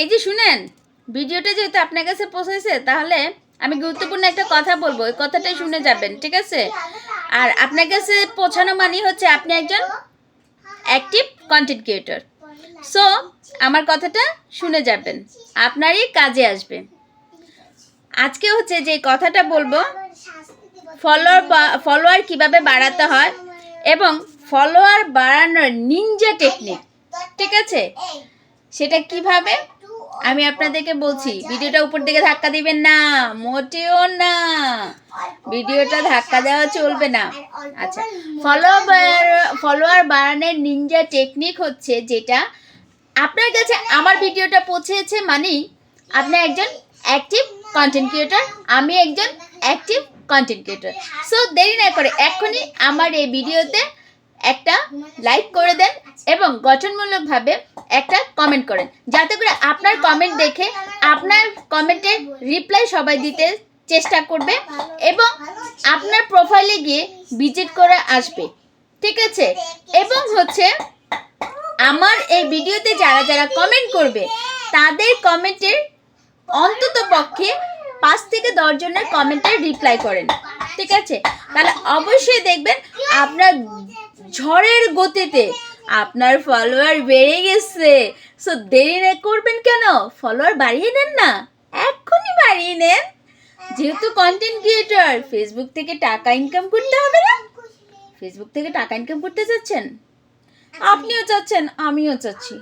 এই যে শুনেন, ভিডিওটা যেহেতু আপনার কাছে পৌঁছেছে, তাহলে আমি গুরুত্বপূর্ণ একটা কথা বলব। ওই কথাটাই শুনে যাবেন, ঠিক আছে? আর আপনার কাছে পৌঁছানো মানে হচ্ছে আপনি একজন অ্যাক্টিভ কন্টেন্ট ক্রিয়েটর সো আমার কথাটা শুনে যাবেন, আপনারই কাজে আসবে। আজকে হচ্ছে যে কথাটা বলব ফলোয়ার ফলোয়ার কীভাবে বাড়াতে হয় এবং ফলোয়ার বাড়ানোর নিনজা টেকনিক ঠিক আছে? সেটা কীভাবে? আমি আপনাদেরকে বলছি, ভিডিওটা উপর দিকে ধাক্কা দিবেন না, মোটেও না। ভিডিওটা ধাক্কা দেওয়া চলবে না। আচ্ছা ফলোয়ার ফলোয়ার বাড়ানোর নিনজা টেকনিক হচ্ছে যেটা আপনার কাছে আমার ভিডিওটা পৌঁছেছে মানেই আপনি একজন অ্যাক্টিভ কন্টেন্ট ক্রিয়েটর আমি একজন অ্যাক্টিভ কন্টেন্ট ক্রিয়েটর সো দেরি না করে এখনই আমার এই ভিডিওতে একটা লাইক করে দেন এবং গঠনমূলকভাবে একটা কমেন্ট করেন। যাতে করে আপনার কমেন্ট দেখে আপনার কমেন্টের রিপ্লাই সবাই দিতে চেষ্টা করবে এবং আপনার প্রোফাইলে গিয়ে ভিজিট করে আসবে। ঠিক আছে? এবং হচ্ছে আমার এই ভিডিওতে যারা যারা কমেন্ট করবে, তাদের কমেন্টের অন্তত পক্ষে পাঁচ থেকে দশ জনের কমেন্টের রিপ্লাই করেন। ঠিক আছে? তাহলে অবশ্যই দেখবেন আপনার ঝড়ের গতিতে আপনার ফলোয়ার বেড়ে গেছে। সো দেরি না করবেন কেন? ফলোয়ার বাড়িয়ে নেন না। এক্ষুনি বাড়িয়ে নেন। যেহেতু কন্টেন্ট ক্রিয়েটর ফেসবুক থেকে টাকা ইনকাম করতে হবে না? ফেসবুক থেকে টাকা ইনকাম করতে চাচ্ছেন? আপনিও চাচ্ছেন, আমিও চাচ্ছি।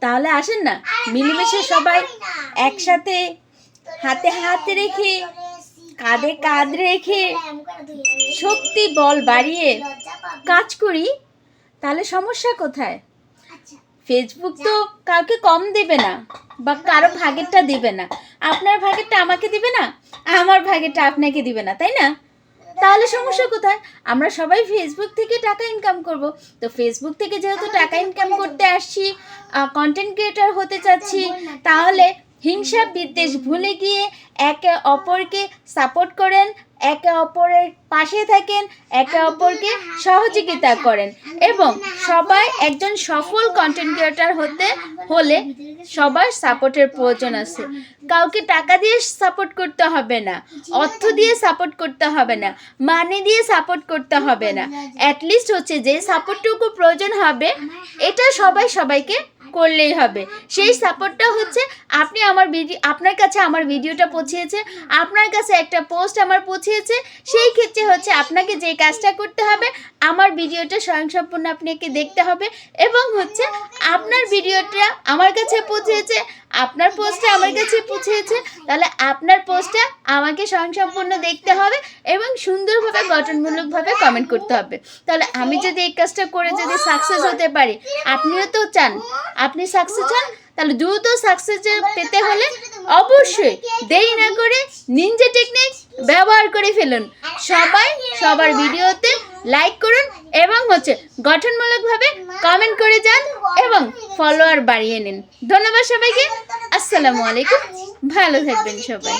তাহলে আসেন না, মিলেমিশে সবাই একসাথে হাতে হাত রেখে কাঁধে কাঁধ রেখে শক্তি বল বাড়িয়ে কাজ করি তাহলে সমস্যা কোথায়? ফেসবুক তো কাউকে কম দেবে না বা কারও ভাগেরটা দেবে না। আপনার ভাগেরটা আমাকে দিবে না আমার ভাগেরটা আপনাকে দিবে না তাই না? তাহলে সমস্যা কোথায়? আমরা সবাই ফেসবুক থেকে টাকা ইনকাম করব। তো ফেসবুক থেকে যেহেতু টাকা ইনকাম করতে আসছি কন্টেন্ট ক্রিয়েটার হতে চাচ্ছি তাহলে হিংসা বিদ্বেষ ভুলে গিয়ে একে অপরকে সাপোর্ট করেন একে অপরের পাশে থাকেন একে অপরকে সহযোগিতা করেন এবং সবাই একজন সফল কন্টেন্ট ক্রিয়েটর হতে হলে সবার সাপোর্টের প্রয়োজন আছে কাউকে টাকা দিয়ে সাপোর্ট করতে হবে না অর্থ দিয়ে সাপোর্ট করতে হবে না মানে দিয়ে সাপোর্ট করতে হবে না অ্যাটলিস্ট হচ্ছে যে সাপোর্টটুকু প্রয়োজন হবে এটা সবাই সবাইকে করলেই হবে। সেই সাপোর্টটা হচ্ছে আপনি আমার ভিডিও আপনার কাছে আমার ভিডিওটা পৌঁছিয়েছে আপনার কাছে একটা পোস্ট আমার পৌঁছিয়েছে সেই ক্ষেত্রে হচ্ছে আপনাকে যে কাজটা করতে হবে, আমার ভিডিওটা স্বয়ংসম্পূর্ণ আপনাকে দেখতে হবে এবং হচ্ছে আপনার ভিডিওটা আমার কাছে পৌঁছেছে আপনার পোস্টটা আমার কাছে পৌঁছেছে, তাহলে আপনার পোস্টটা আমাকে স্বয়ংসম্পূর্ণ দেখতে হবে এবং সুন্দরভাবে গঠনমূলকভাবে কমেন্ট করতে হবে। তাহলে আমি যদি এই কাজটা করে যদি সাকসেস হতে পারি, আপনিও তো চান, আপনি সাকসেস হন, তাহলে দ্রুত সাকসেস পেতে হলে অবশ্যই দেরি না করে নিনজা টেকনিক ব্যবহার করে ফেলুন। সবাই সবার ভিডিওতে লাইক করুন এবং হচ্ছে গঠনমূলকভাবে কমেন্ট করে যান এবং ফলোয়ার বাড়িয়ে নিন। ধন্যবাদ সবাইকে। আসসালামু আলাইকুম। ভালো থাকবেন সবাই।